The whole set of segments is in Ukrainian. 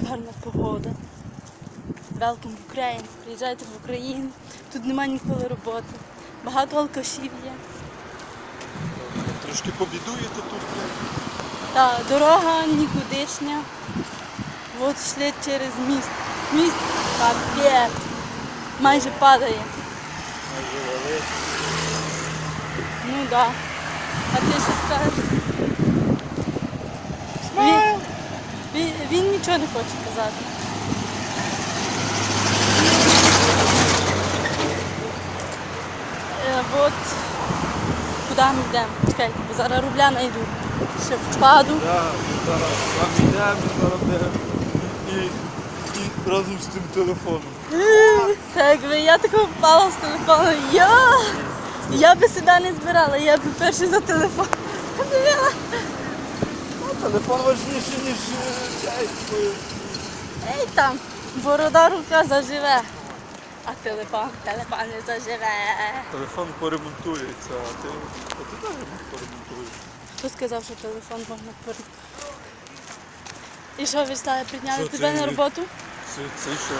Гарна погода. Welcome в Україну. Приїжджайте в Україну. Тут немає ніколи роботи. Багато алкашів є. Трошки побідуєте тут. Та дорога нікудишня. От йшли через міст. Міст капець. Майже падає. Майже валить. Ну так. Да. А ти що скажеш? Він, Смайл! він, він нічого не хоче казати. Е, от куди ми йдемо? Чекайте, бо зараз рубля знайду. Ще впаду. Ми зараз йдемо, зараз йдемо. І, і разом з тим телефоном. Якби я така впала з телефону. Я, я би сюди не збирала, я би перший за телефон. Дивила. Телефон важніший, ніж е, цей. Ей там, борода рука заживе. А телефон, телефон не заживе. Телефон поремонтується, а ти, а ти теж поремонтуєш. Хто сказав, що телефон можна порити? І що, Віслава, підняли Що, тебе це на роботу? Цей, цей що?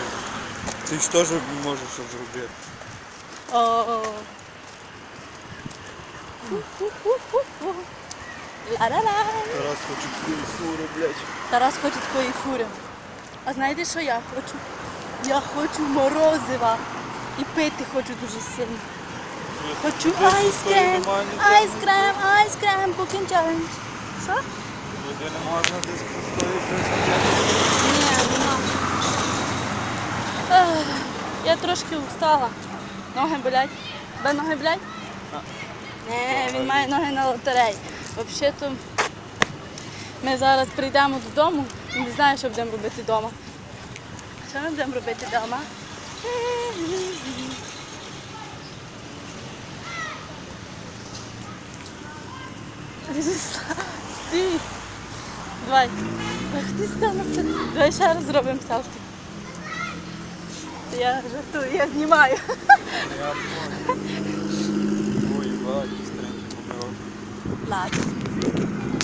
Цей ж теж може щось зробити. О. Ла-ла-ла. Раз хочу твою фуру, блядь. Тарас хоче такої фури. А знаєте, що я хочу? Я хочу морозива. І пити хочу дуже сильно. Хочу айскрем, айскрем, айскрем, покін челендж. Що? Води не можна десь постояти. Ні, нема. Я трошки устала. Ноги болять. Тебе ноги болять? Ні, він має ноги на лотерей. Взагалі-то ми зараз прийдемо додому і не знаю, що будемо робити вдома. Що ми будемо робити вдома? Стій. Давай. Ах ти це. Давай ще раз зробимо селфі. Я жартую, я знімаю. lado.